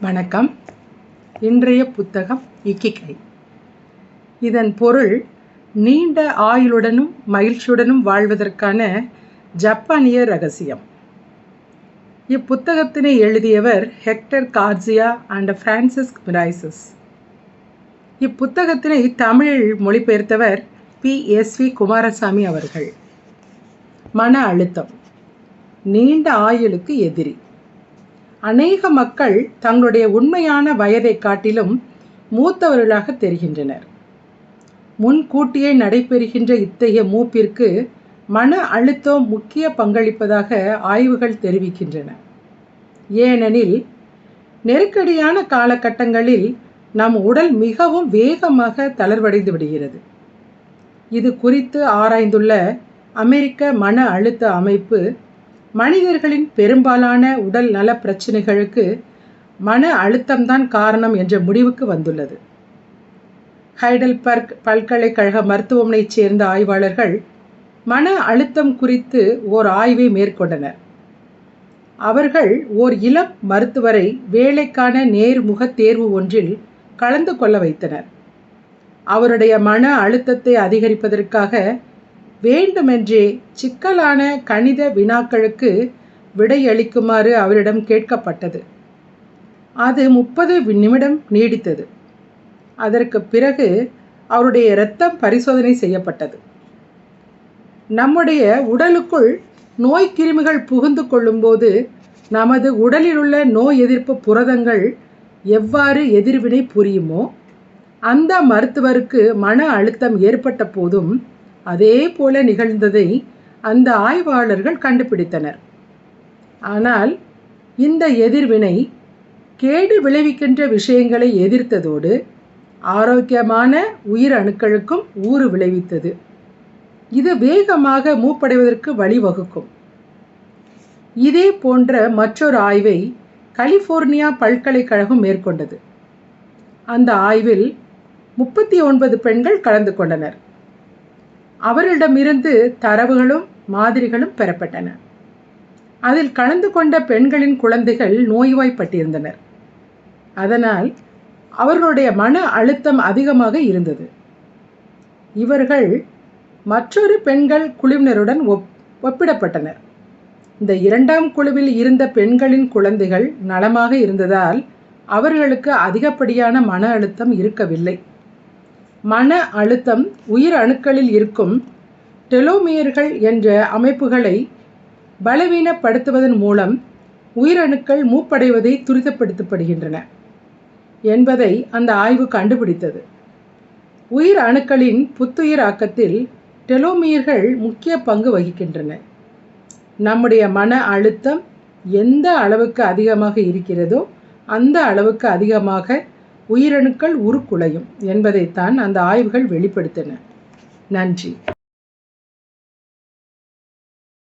வணக்கம். இன்றைய புத்தகம் இக்கிகை. இதன் பொருள் நீண்ட ஆயுளுடனும் மகிழ்ச்சியுடனும் வாழ்வதற்கான ஜப்பானிய ரகசியம். இப்புத்தகத்தினை எழுதியவர் Hector Garcia and Francesc Miralles இப்புத்தகத்தினை தமிழில் மொழிபெயர்த்தவர் பி. எஸ். வி. குமாரசாமி அவர்கள். மன அழுத்தம். நீண்ட ஆயுளுக்கு எதிரி. அநேக மக்கள் தங்களுடைய உண்மையான வயதை காட்டிலும் மூத்தவர்களாக தெரிகின்றனர். முன்கூட்டியே நடைபெறுகின்ற இத்தகைய மூப்பிற்கு மன அழுத்தம் முக்கிய பங்களிப்பதாக ஆய்வுகள் தெரிவிக்கின்றன. ஏனெனில் நெருக்கடியான காலகட்டங்களில் நம் உடல் மிகவும் வேகமாக தளர்வடைந்து விடுகிறது. இது குறித்து ஆராய்ந்துள்ள அமெரிக்க மன அழுத்த அமைப்பு மனிதர்களின் பெரும்பாலான உடல் நல பிரச்சனைகளுக்கு மன அழுத்தம்தான் காரணம் என்ற முடிவுக்கு வந்துள்ளது. ஹைடல்பர்க் பல்கலைக்கழக மருத்துவமனையைச் சேர்ந்த ஆய்வாளர்கள் மன அழுத்தம் குறித்து ஓர் ஆய்வை மேற்கொண்டனர். அவர்கள் ஓர் இளம் மருத்துவரை வேலைக்கான நேர்முக தேர்வு ஒன்றில் கலந்து கொள்ள வைத்தனர். அவருடைய மன அழுத்தத்தை அதிகரிப்பதற்காக வேண்டுமென்றே சிக்கலான கணித வினாக்களுக்கு விடையளிக்குமாறு அவரிடம் கேட்கப்பட்டது. அது முப்பது நிமிடம் நீடித்தது. அதற்கு பிறகு அவருடைய இரத்தம் பரிசோதனை செய்யப்பட்டது. நம்முடைய உடலுக்குள் நோய் கிருமிகள் புகுந்து கொள்ளும்போது நமது உடலில் உள்ள நோய் எதிர்ப்பு புரதங்கள் எவ்வாறு எதிர்வினை புரியுமோ அந்த மருத்துவருக்கு மன அழுத்தம் ஏற்பட்ட போதும் அதே போல நிகழ்ந்ததை அந்த ஆய்வாளர்கள் கண்டுபிடித்தனர். ஆனால் இந்த எதிர்வினை கேடு விளைவிக்கின்ற விஷயங்களை எதிர்த்ததோடு ஆரோக்கியமான உயிர் அணுக்களுக்கும் ஊறு விளைவித்தது. இது வேகமாக மூப்படைவதற்கு வழிவகுக்கும். இதே போன்ற மற்றொரு ஆய்வை கலிஃபோர்னியா பல்கலைக்கழகம் மேற்கொண்டது. அந்த ஆய்வில் முப்பத்தி ஒன்பது பெண்கள் கலந்து கொண்டனர். அவரிடமிருந்து தரவுகளும் மாதிரிகளும் பெறப்பட்டன. அதில் கலந்து கொண்ட பெண்களின் குழந்தைகள் நோய்வாய்ப்பட்டிருந்தனர். அதனால் அவர்களுடைய மன அழுத்தம் அதிகமாக இருந்தது. இவர்கள் மற்றொரு பெண்கள் குழுவினருடன் ஒப் ஒப்பிடப்பட்டனர். இந்த இரண்டாம் குழுவில் இருந்த பெண்களின் குழந்தைகள் நலமாக இருந்ததால் அவர்களுக்கு அதிகப்படியான மன அழுத்தம் இருக்கவில்லை. மன அழுத்தம் உயிர் அணுக்களில் இருக்கும் டெலோமியர்கள் என்ற அமைப்புகளை பலவீனப்படுத்துவதன் மூலம் உயிரணுக்கள் மூப்படைவதை துரிதப்படுத்தப்படுகின்றன என்பதை அந்த ஆய்வு கண்டுபிடித்தது. உயிர் அணுக்களின் புத்துயிர் ஆக்கத்தில் டெலோமியர்கள் முக்கிய பங்கு வகிக்கின்றன. நம்முடைய மன அழுத்தம் எந்த அளவுக்கு அதிகமாக இருக்கிறதோ அந்த அளவுக்கு அதிகமாக உயிரணுக்கள் உருக்குலையும் என்பதைத்தான் அந்த ஆய்வுகள் வெளிப்படுத்தின. நன்றி.